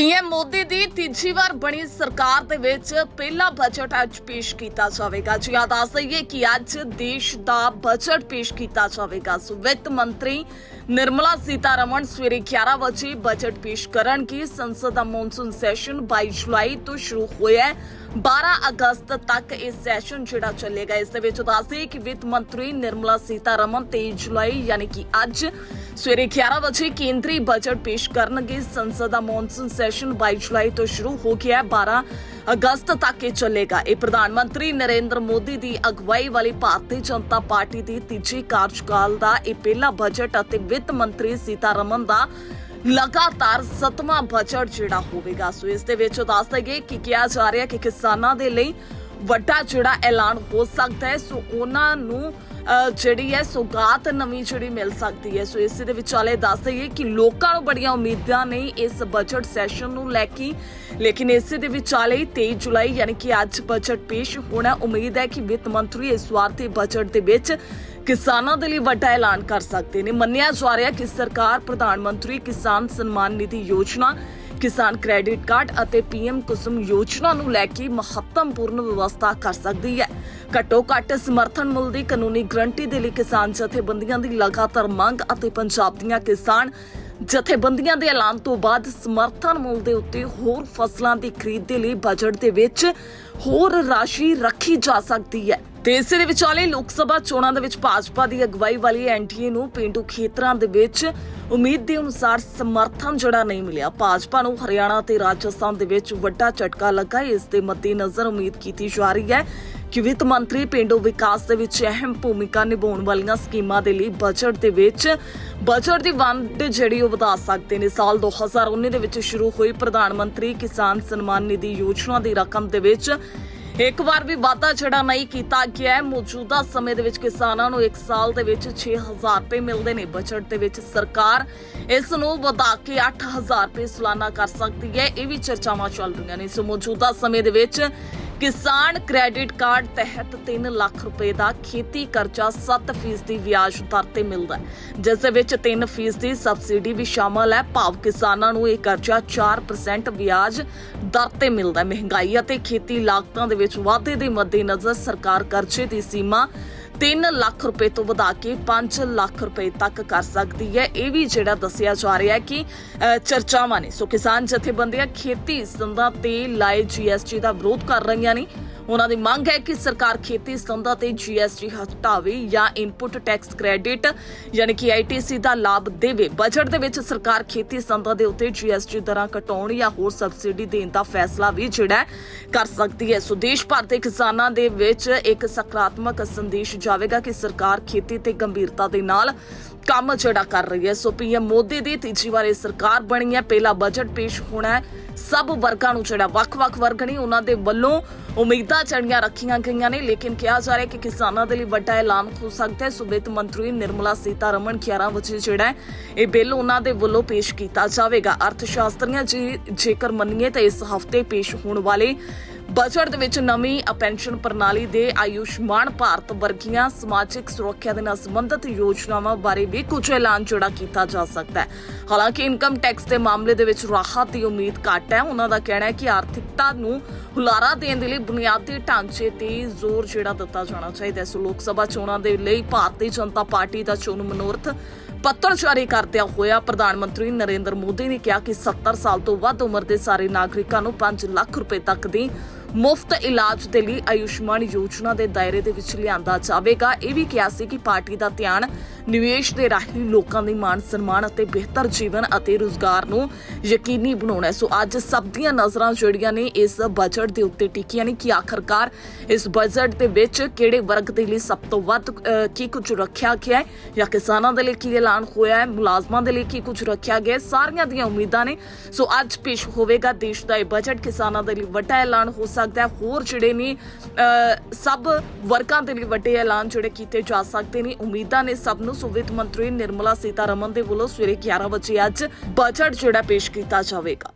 PM Modi ਦੀ ਤੀਜੀ ਵਾਰ ਬਣੀ ਸਰਕਾਰ ਦੇ ਵਿੱਚ ਪਹਿਲਾ ਬਜਟ ਅੱਜ ਪੇਸ਼ ਕੀਤਾ ਜਾਵੇਗਾ। ਜੀ ਆ ਦੱਸ ਦਈਏ ਕਿ ਅੱਜ ਦੇਸ਼ ਦਾ ਬਜਟ ਪੇਸ਼ ਕੀਤਾ ਜਾਵੇਗਾ। ਸੋ ਵਿੱਤ ਮੰਤਰੀ ਨਿਰਮਲਾ ਸੀਤਾਰਮਣ ਸਵੇਰੇ 11 ਵਜੇ ਬਜਟ ਪੇਸ਼ ਕਰਨਗੇ। ਸੰਸਦ ਦਾ ਮੌਨਸੂਨ ਸੈਸ਼ਨ 22 ਜੁਲਾਈ ਤੋਂ ਸ਼ੁਰੂ ਹੋਇਆ ਹੈ। 12 ਅਗਸਤ ਤੱਕ ਇਹ ਸੈਸ਼ਨ ਜਿਹੜਾ ਚੱਲੇਗਾ। ਇਸ ਦੇ ਵਿੱਚ ਦੱਸਦੇ ਕਿ ਵਿੱਤ ਮੰਤਰੀ ਨਿਰਮਲਾ ਸੀਤਾਰਮਣ 23 ਜੁਲਾਈ, ਯਾਨੀ ਕਿ ਅੱਜ ਸਵੇਰੇ 11 ਵਜੇ ਕੇਂਦਰੀ ਬਜਟ ਪੇਸ਼ ਕਰਨਗੇ। ਸੰਸਦ ਦਾ ਮੌਨਸੂਨ ਸੈਸ਼ਨ 22 ਜੁਲਾਈ ਤੋਂ ਸ਼ੁਰੂ ਹੋ ਗਿਆ ਹੈ। 12 ਅਗਸਤ ਤੱਕ ਇਹ ਚੱਲੇਗਾ। ਇਹ ਪ੍ਰਧਾਨ ਮੰਤਰੀ ਨਰਿੰਦਰ ਮੋਦੀ ਦੀ ਅਗਵਾਈ ਵਾਲੀ ਭਾਰਤੀ ਜਨਤਾ ਪਾਰਟੀ ਦੀ ਤੀਜੀ ਕਾਰਜਕਾਲ ਦਾ ਇਹ ਪਹਿਲਾ ਬਜਟ ਅਤੇ ਵਿੱਤ ਮੰਤਰੀ ਸੀਤਾਰਮਨ ਦਾ ਲਗਾਤਾਰ ਸਤਵਾਂ ਬਜਟ ਜਿਹੜਾ ਹੋਵੇਗਾ। ਸੋ ਇਸ ਦੇ ਵਿੱਚ ਦੱਸ ਦਈਏ ਕਿ ਕਿਹਾ ਜਾ ਰਿਹਾ ਕਿ ਕਿਸਾਨਾਂ ਦੇ ਲਈ ਵੱਡਾ ਜਿਹੜਾ ਐਲਾਨ ਹੋ ਸਕਦਾ ਹੈ। ਸੋ ਉਹਨਾਂ ਨੂੰ ਜਿਹੜੀ ਹੈ ਸੌਗਾਤ ਨਵੀਂ ਜਿਹੜੀ ਮਿਲ ਸਕਦੀ ਹੈ। ਸੋ ਇਸੇ ਦੇ ਵਿਚਾਲੇ ਦੱਸ ਦਈਏ ਕਿ ਲੋਕਾਂ ਨੂੰ ਬੜੀਆਂ ਉਮੀਦਾਂ ਨੇ ਇਸ ਬਜਟ ਸੈਸ਼ਨ ਨੂੰ ਲੈ ਕੇ। ਲੇਕਿਨ ਇਸੇ ਦੇ ਵਿਚਾਲੇ 23 ਜੁਲਾਈ ਯਾਨੀ ਕਿ ਅੱਜ ਬਜਟ ਪੇਸ਼ ਹੋਣਾ ਉਮੀਦ ਹੈ ਕਿ ਵਿੱਤ ਮੰਤਰੀ ਇਸ ਵਾਰ ਦੇ ਬਜਟ ਦੇ ਵਿੱਚ ਕਿਸਾਨਾਂ ਦੇ ਲਈ ਵੱਡਾ ਐਲਾਨ ਕਰ ਸਕਦੇ ਨੇ। ਮੰਨਿਆ ਜਾ ਰਿਹਾ ਕਿ ਸਰਕਾਰ, ਪ੍ਰਧਾਨ ਮੰਤਰੀ ਕਿਸਾਨ ਸਨਮਾਨ ਨਿਧੀ ਯੋਜਨਾ, ਕਿਸਾਨ ਕ੍ਰੈਡਿਟ ਕਾਰਡ ਅਤੇ ਪੀਐਮ ਕੁਸਮ ਯੋਜਨਾ ਨੂੰ ਲੈ ਕੇ ਮਹੱਤਵਪੂਰਨ ਵਿਵਸਥਾ ਕਰ ਸਕਦੀ ਹੈ। ਘੱਟੋ ਘੱਟ ਸਮਰਥਨ ਮੁੱਲ ਦੀ ਕਾਨੂੰਨੀ ਗਰੰਟੀ ਦੇ ਲਈ ਕਿਸਾਨ ਜਥੇਬੰਦੀਆਂ ਦੀ ਲਗਾਤਾਰ ਮੰਗ ਅਤੇ ਪੰਜਾਬ ਦੀਆਂ ਕਿਸਾਨ ਜਥੇਬੰਦੀਆਂ ਦੇ ਐਲਾਨ ਤੋਂ ਬਾਅਦ ਸਮਰਥਨ ਮੁੱਲ ਦੇ ਉੱਤੇ ਹੋਰ ਫਸਲਾਂ ਦੀ ਖਰੀਦ ਦੇ ਲਈ ਬਜਟ ਦੇ ਵਿੱਚ ਹੋਰ ਰਾਸ਼ੀ ਰੱਖੀ ਜਾ ਸਕਦੀ ਹੈ। ਤੇ ਇਸੇ ਦੇ ਵਿਚਾਲੇ ਲੋਕ ਸਭਾ ਚੋਣਾਂ ਦੇ ਵਿੱਚ ਭਾਜਪਾ ਦੀ ਅਗਵਾਈ ਵਾਲੀ ਐਨਡੀਏ ਨੂੰ ਪਿੰਡੂ ਖੇਤਰਾਂ ਦੇ ਵਿੱਚ ਉਮੀਦ ਦੇ ਅਨੁਸਾਰ ਸਮਰਥਨ ਜਿਹੜਾ ਨਹੀਂ ਮਿਲਿਆ। ਭਾਜਪਾ ਨੂੰ ਹਰਿਆਣਾ ਤੇ ਰਾਜਸਥਾਨ ਦੇ ਵਿੱਚ ਵੱਡਾ ਝਟਕਾ ਲੱਗਾ। ਇਸ ਦੇ ਮੱਦੇਨਜ਼ਰ ਉਮੀਦ ਕੀਤੀ ਜਾ ਰਹੀ ਹੈ ਕਿ ਵਿੱਤ ਮੰਤਰੀ ਪਿੰਡੂ ਵਿਕਾਸ ਦੇ ਵਿੱਚ ਅਹਿਮ ਭੂਮਿਕਾ ਨਿਭਾਉਣ ਵਾਲੀਆਂ ਸਕੀਮਾਂ ਦੇ ਲਈ ਬਜਟ ਦੇ ਵਿੱਚ ਬਜਟ ਦੀ ਵੰਡ ਜਿਹੜੀ ਉਹ ਵਧਾ ਸਕਦੇ ਨੇ। ਸਾਲ 2019 ਦੇ ਵਿੱਚ ਸ਼ੁਰੂ ਹੋਈ ਪ੍ਰਧਾਨ ਮੰਤਰੀ ਕਿਸਾਨ ਸਨਮਾਨ ਨਿਧੀ ਯੋਜਨਾ ਦੀ ਰਕਮ ਦੇ ਵਿੱਚ ਇੱਕ ਵਾਰ ਵੀ ਵਾਅਦਾ ਜਿਹੜਾ ਨਹੀਂ ਕੀਤਾ ਗਿਆ ਹੈ। ਮੌਜੂਦਾ ਸਮੇਂ ਦੇ ਵਿੱਚ ਕਿਸਾਨਾਂ ਨੂੰ ਇੱਕ ਸਾਲ ਦੇ ਵਿੱਚ 6000 ਰੁਪਏ ਮਿਲਦੇ ਨੇ। ਬਜਟ ਦੇ ਵਿੱਚ ਸਰਕਾਰ ਇਸ ਨੂੰ ਵਧਾ ਕੇ 8000 ਰੁਪਏ ਸਾਲਾਨਾ ਕਰ ਸਕਦੀ ਹੈ। ਇਹ ਵੀ ਚਰਚਾਵਾਂ ਚੱਲ ਰਹੀਆਂ ਨੇ। ਸੋ ਮੌਜੂਦਾ ਸਮੇਂ ਦੇ ਵਿੱਚ ਕਿਸਾਨ ਕ੍ਰੈਡਿਟ ਕਾਰਡ ਤਹਿਤ 3 ਲੱਖ ਰੁਪਏ ਦਾ ਖੇਤੀ ਕਰਜ਼ਾ 7% ਦੀ ਵਿਆਜ ਦਰ ਤੇ ਮਿਲਦਾ ਹੈ, ਜਿਸ ਦੇ ਵਿੱਚ 3% ਦੀ ਸਬਸਿਡੀ ਵੀ ਸ਼ਾਮਲ ਹੈ। ਭਾਵ ਕਿਸਾਨਾਂ ਨੂੰ ਇਹ ਕਰਜ਼ਾ 4% ਵਿਆਜ ਦਰ ਤੇ ਮਿਲਦਾ ਹੈ। ਮਹਿੰਗਾਈ ਅਤੇ ਖੇਤੀ ਲਾਗਤਾਂ ਦੇ ਵਿੱਚ ਵਾਧੇ ਦੇ ਮੱਦੇਨਜ਼ਰ ਸਰਕਾਰ ਕਰਜ਼ੇ ਦੀ ਸੀਮਾ 3 ਲੱਖ ਰੁਪਏ ਤੋਂ ਵਧਾ ਕੇ 5 ਲੱਖ ਰੁਪਏ ਤੱਕ ਕਰ ਸਕਦੀ ਹੈ। ਇਹ ਵੀ ਜਿਹੜਾ ਦੱਸਿਆ ਜਾ ਰਿਹਾ ਹੈ ਕਿ ਚਰਚਾਵਾਂ ਨੇ। ਸੋ ਕਿਸਾਨ ਜਥੇਬੰਦੀਆਂ ਖੇਤੀ ਸੰਦਾਂ ਤੇ ਲਾਏ ਜੀਐਸਟੀ ਦਾ ਵਿਰੋਧ ਕਰ ਰਹੀਆਂ ਨੇ। ਉਹਨਾਂ ਦੀ ਮੰਗ ਹੈ ਕਿ ਸਰਕਾਰ ਖੇਤੀ ਸੰਦਾਂ ਤੇ ਜੀਐਸਟੀ ਹਟਾਵੇ ਜਾਂ ਇਨਪੁਟ ਟੈਕਸ ਕ੍ਰੈਡਿਟ ਯਾਨੀ ਕਿ ਆਈਟੀਸੀ ਦਾ ਲਾਭ ਦੇਵੇ। ਬਜਟ ਦੇ ਵਿੱਚ ਸਰਕਾਰ ਖੇਤੀ ਸੰਦਾਂ ਦੇ ਉੱਤੇ ਜੀਐਸਟੀ ਦਰਾਂ ਘਟਾਉਣ ਜਾਂ ਹੋਰ ਸਬਸਿਡੀ ਦੇਣ ਦਾ ਫੈਸਲਾ ਵੀ ਜਿਹੜਾ ਕਰ ਸਕਦੀ ਹੈ। ਸੋ ਦੇਸ਼ ਭਰ ਦੇ ਕਿਸਾਨਾਂ ਦੇ ਵਿੱਚ ਇੱਕ ਸਕਾਰਾਤਮਕ ਸੰਦੇਸ਼ ਜਾਵੇਗਾ ਕਿ ਸਰਕਾਰ ਖੇਤੀ ਤੇ ਗੰਭੀਰਤਾ ਦੇ ਨਾਲ ਕੰਮ ਜਿਹੜਾ ਕਰ ਰਹੀ ਹੈ। ਸੋ ਪੀਐਮ ਮੋਦੀ ਦੀ ਤੀਜੀ ਵਾਰ ਸਰਕਾਰ ਬਣੀ ਹੈ। ਪਹਿਲਾ ਬਜਟ ਪੇਸ਼ ਹੋਣਾ ਹੈ। ਸਭ ਵਰਗਾਂ ਨੂੰ ਜਿਹੜਾ ਵੱਖ-ਵੱਖ ਵਰਗ ਨੇ ਉਹਨਾਂ ਦੇ ਵੱਲੋਂ ਉਮੀਦਾਂ ਚੜੀਆਂ ਰੱਖੀਆਂ ਗਈਆਂ ਨੇ। ਲੇਕਿਨ ਕਿਹਾ ਜਾ ਰਿਹਾ ਕਿ ਕਿਸਾਨਾਂ ਦੇ ਲਈ ਵੱਡਾ ਐਲਾਨ ਹੋ ਸਕਦਾ ਹੈ। ਸੁਬਿਤ ਮੰਤਰੀ ਨਿਰਮਲਾ ਸੀਤਾਰਮਨ 11 ਵਜੇ ਜਿਹੜਾ ਇਹ ਬਿੱਲ ਉਹਨਾਂ ਦੇ ਵੱਲੋਂ ਪੇਸ਼ ਕੀਤਾ ਜਾਵੇਗਾ। ਅਰਥ ਸ਼ਾਸਤਰੀਆਂ ਜੀ ਜੇਕਰ ਮੰਨੀਏ ਤਾਂ ਇਸ ਹਫ਼ਤੇ ਪੇਸ਼ ਹੋਣ ਵਾਲੇ ਬਜਟ ਦੇ ਵਿੱਚ ਨਵੀਂ ਪੈਨਸ਼ਨ ਪ੍ਰਣਾਲੀ ਦੇ ਆਯੁਸ਼ਮਾਨ ਭਾਰਤ ਵਰਗੀਆਂ ਸਮਾਜਿਕ ਸੁਰੱਖਿਆ ਦੇ ਨਾਲ ਸੰਬੰਧਿਤ ਯੋਜਨਾਵਾਂ ਬਾਰੇ ਵੀ ਕੁਝ ਐਲਾਨ ਜਿਹੜਾ ਕੀਤਾ ਜਾ ਸਕਦਾ ਹੈ। ਹਾਲਾਂਕਿ ਇਨਕਮ ਟੈਕਸ ਦੇ ਮਾਮਲੇ ਦੇ ਵਿੱਚ ਰਾਹਤ ਦੀ ਉਮੀਦ ਘੱਟ ਹੈ। ਉਹਨਾਂ ਦਾ ਕਹਿਣਾ ਹੈ ਕਿ ਆਰਥਿਕਤਾ ਨੂੰ ਹੁਲਾਰਾ ਦੇਣ ਦੇ ਲਈ ਬੁਨਿਆਦੀ ਢਾਂਚੇ ਤੇ ਜ਼ੋਰ ਜਿਹੜਾ ਦਿੱਤਾ ਜਾਣਾ ਚਾਹੀਦਾ ਹੈ। ਸੋ ਲੋਕ ਸਭਾ ਚੋਣਾਂ ਦੇ ਲਈ ਭਾਰਤੀ ਜਨਤਾ ਪਾਰਟੀ ਦਾ ਚੋਣ ਮਨੋਰਥ ਪੱਤਰ ਜਾਰੀ ਕਰਦਿਆਂ ਹੋਇਆ ਪ੍ਰਧਾਨ ਮੰਤਰੀ ਨਰਿੰਦਰ ਮੋਦੀ ਨੇ ਕਿਹਾ ਕਿ 70 ਸਾਲ ਤੋਂ ਵੱਧ ਉਮਰ ਦੇ ਸਾਰੇ ਨਾਗਰਿਕਾਂ ਨੂੰ 5 ਲੱਖ ਰੁਪਏ ਤੱਕ ਦੀ ਮੁਫਤ ਇਲਾਜ ਦੇ ਲਈ ਆਯੁਸ਼ਮਾਨ ਯੋਜਨਾ ਦੇ ਦਾਇਰੇ ਦੇ ਵਿੱਚ ਲਿਆਂਦਾ ਜਾਵੇਗਾ। ਇਹ ਵੀ ਕਿਹਾ ਸੀ ਕਿ ਪਾਰਟੀ ਦਾ ਧਿਆਨ ਨਿਵੇਸ਼ ਦੇ ਰਾਹੀਂ ਲੋਕਾਂ ਦੀ ਮਾਣ ਸਨਮਾਨ ਅਤੇ ਬਿਹਤਰ ਜੀਵਨ ਅਤੇ ਰੋਜ਼ਗਾਰ ਨੂੰ ਯਕੀਨੀ ਬਣਾਉਣਾ ਹੈ। ਸੋ ਅੱਜ ਸਭ ਦੀਆਂ ਨਜ਼ਰਾਂ ਜਿਹੜੀਆਂ ਨੇ ਇਸ ਬਜਟ ਦੇ ਉੱਤੇ ਟਿਕੀਆਂ ਨੇ ਕਿ ਆਖਰਕਾਰ ਇਸ ਬਜਟ ਦੇ ਵਿੱਚ ਕਿਹੜੇ ਵਰਗ ਦੇ ਲਈ ਸਭ ਤੋਂ ਵੱਧ ਕੀ ਕੁਝ ਰੱਖਿਆ ਗਿਆ ਹੈ ਜਾਂ ਕਿਸਾਨਾਂ ਦੇ ਲਈ ਕੀ ਐਲਾਨ ਹੋਇਆ ਹੈ, ਮੁਲਾਜ਼ਮਾਂ ਦੇ ਲਈ ਕੀ ਕੁਝ ਰੱਖਿਆ ਗਿਆ ਸਾਰੀਆਂ ਦੀਆਂ ਉਮੀਦਾਂ ਨੇ। ਸੋ ਅੱਜ ਪੇਸ਼ ਹੋਵੇਗਾ ਦੇਸ਼ ਦਾ ਇਹ ਬਜਟ ਕਿਸਾਨਾਂ ਦੇ ਲਈ ਵੱਡਾ ਐਲਾਨ ਹੋ ਸਕਦਾ ਹੈ। ਹੋਰ ਜਿਹੜੇ ਨੇ ਅਹ, ਸਭ ਵਰਗਾਂ ਦੇ ਲਈ ਵੱਡੇ ਐਲਾਨ ਜਿਹੜੇ ਕੀਤੇ ਜਾ ਸਕਦੇ ਨੇ। ਉਮੀਦਾਂ ਨੇ ਸਭ ਨੂੰ। ਸੋ ਵਿੱਤ ਮੰਤਰੀ ਨਿਰਮਲਾ ਸੀਤਾਰਮਨ ਦੇ ਵੱਲੋਂ ਸਵੇਰੇ 11 ਵਜੇ ਅੱਜ ਬਜਟ ਜਿਹੜਾ ਪੇਸ਼ ਕੀਤਾ ਜਾਵੇਗਾ।